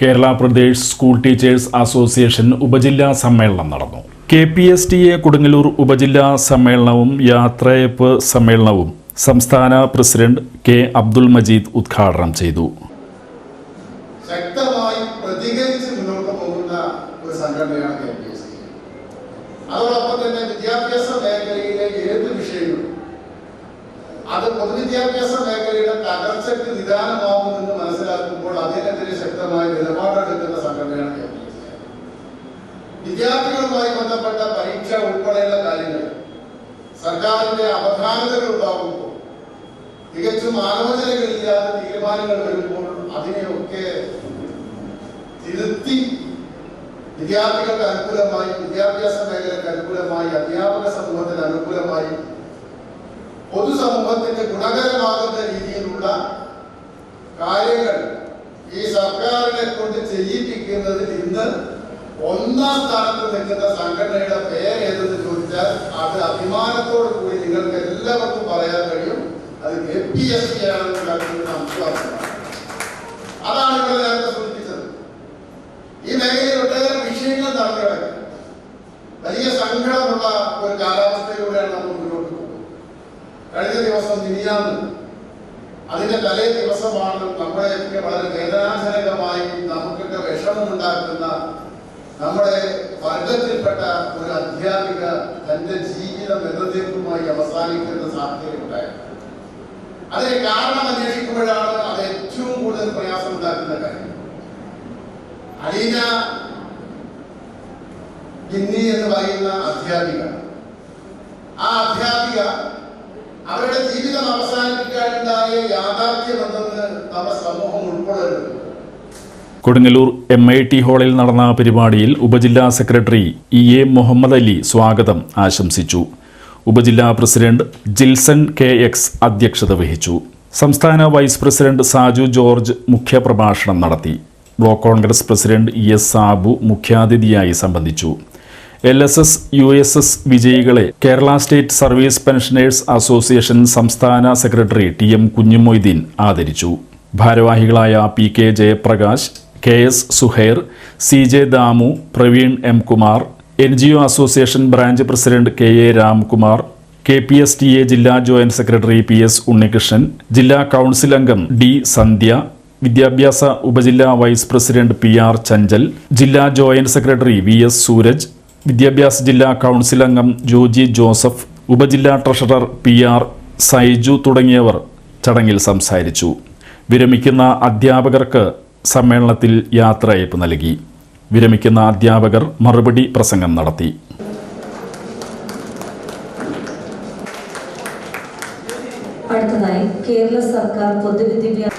Kerala Pradesh school teachers association ഉപജില്ലാ സമ്മേളനം നടന്നു. K P S T A Kodungallur ഉപജില്ലാ സമ്മേളനവും യാത്രയപ്പ് സമ്മേളനവും സംസ്ഥാന പ്രസിഡന്റ് കെ അബ്ദുൾ മജീദ് ഉദ്ഘാടനം ചെയ്തു. ശക്തമായി പ്രതികരിച്ച് മുന്നോട്ട് പോകുന്ന ഒരു സംഘടനയാണ് കെ പി എസ് അതോടൊപ്പം തന്നെ വിദ്യാഭ്യാസ മേഖലയിലെ ഏത് വിഷയങ്ങളും അത് പൊതുവിദ്യാഭ്യാസ മേഖലയുടെ തകർച്ചയ്ക്ക് അതിനെതിരെ ശക്തമായ നിലപാടെടുക്കുന്ന സംഘടനയാണ് കെ പി എസ് വിദ്യാർത്ഥികളുമായി ബന്ധപ്പെട്ട പരീക്ഷ ഉൾപ്പെടെയുള്ള കാര്യങ്ങൾ സർക്കാരിന്റെ അവധാനതകൾ ഉണ്ടാകുമ്പോൾ തികച്ചും ആലോചനകളില്ലാതെ തീരുമാനങ്ങൾ വരുമ്പോൾ അതിനെയൊക്കെ തിരുത്തി വിദ്യാർത്ഥികൾക്ക് അനുകൂലമായി വിദ്യാഭ്യാസ മേഖലയ്ക്ക് അനുകൂലമായി അധ്യാപക സമൂഹത്തിന് അനുകൂലമായി പൊതുസമൂഹത്തിന്റെ ഗുണകരമാകുന്ന രീതിയിലുള്ള കാര്യങ്ങൾ ഈ സർക്കാരിനെ കൊണ്ട് ചെയ്യിപ്പിക്കുന്നതിൽ ഇന്ന് ഒന്നാം സ്ഥാനത്ത് നിൽക്കുന്ന സംഘടനയുടെ പേര് ഏതെന്ന് ചോദിച്ചാൽ അത് അഭിമാനത്തോടു കൂടി നിങ്ങൾക്ക് എല്ലാവർക്കും പറയാൻ കഴിയും. അത് എ പി എസ് സി ആണെന്ന് സംശയമാണ് അതിന്റെ തലേ ദിവസമാണ് നമ്മളെയൊക്കെ വളരെ വേദനാജനകമായി നമുക്കൊക്കെ വിഷമമുണ്ടാക്കുന്ന നമ്മുടെ വർഗത്തിൽപ്പെട്ട ഒരു അധ്യാപിക തന്റെ ജീവിത എന്നതേക്കുമായി അവസാനിക്കുന്ന സാധ്യതയുണ്ടായത് അതിന് കാരണം അന്വേഷിക്കുമ്പോഴാണ് അത് ഏറ്റവും കൂടുതൽ പ്രയാസം ഉണ്ടാക്കുന്ന കാര്യം. അലീന ഗിന്നി എന്ന് പറയുന്ന അധ്യാപിക. ആ അധ്യാപിക അവരുടെ ജീവിതം അവസാനിപ്പിക്കാനുണ്ടായ യാഥാർത്ഥ്യമെന്തെന്ന് നമ്മുടെ സമൂഹം ഉൾക്കൊള്ളരുത് കൊടുങ്ങല്ലൂർ എം ഐ ടി ഹാളിൽ നടന്ന പരിപാടിയിൽ ഉപജില്ലാ secretary E A Muhammad Ali സ്വാഗതം ആശംസിച്ചു. ഉപജില്ലാ പ്രസിഡന്റ് ജിൽസൺ കെ എക്സ് അധ്യക്ഷത വഹിച്ചു. സംസ്ഥാന വൈസ് പ്രസിഡന്റ് സാജു ജോർജ് മുഖ്യപ്രഭാഷണം നടത്തി. Block Congress president E S Sabu മുഖ്യാതിഥിയായി സംബന്ധിച്ചു. L S S U S S വിജയികളെ Kerala state service pensioners association സംസ്ഥാന സെക്രട്ടറി ടി എം കുഞ്ഞുമൊയ്തീൻ ആദരിച്ചു. ഭാരവാഹികളായ P K Jayaprakash K S Suhair C J Damu Praveen M Kumar N G O association branch president K A Ramkumar K P S T A ജില്ലാ joint secretary P S Unnikrishnan ജില്ലാ council അംഗം D Sandhya വിദ്യാഭ്യാസ ഉപജില്ലാ vice president P R Chanchal ജില്ലാ joint secretary V S Sooraj വിദ്യാഭ്യാസ ജില്ലാ council അംഗം Joji Joseph ഉപജില്ലാ ട്രഷറർ പി ആർ സൈജു തുടങ്ങിയവർ ചടങ്ങിൽ സംസാരിച്ചു. വിരമിക്കുന്ന അധ്യാപകർക്ക് സമ്മേളനത്തിൽ യാത്രയയപ്പ് നൽകി. വിരമിക്കുന്ന അധ്യാപകർ മറുപടി പ്രസംഗം നടത്തി. അടുത്തതായി കേരള സർക്കാർ പൊതുവിദ്യാഭ്യാസ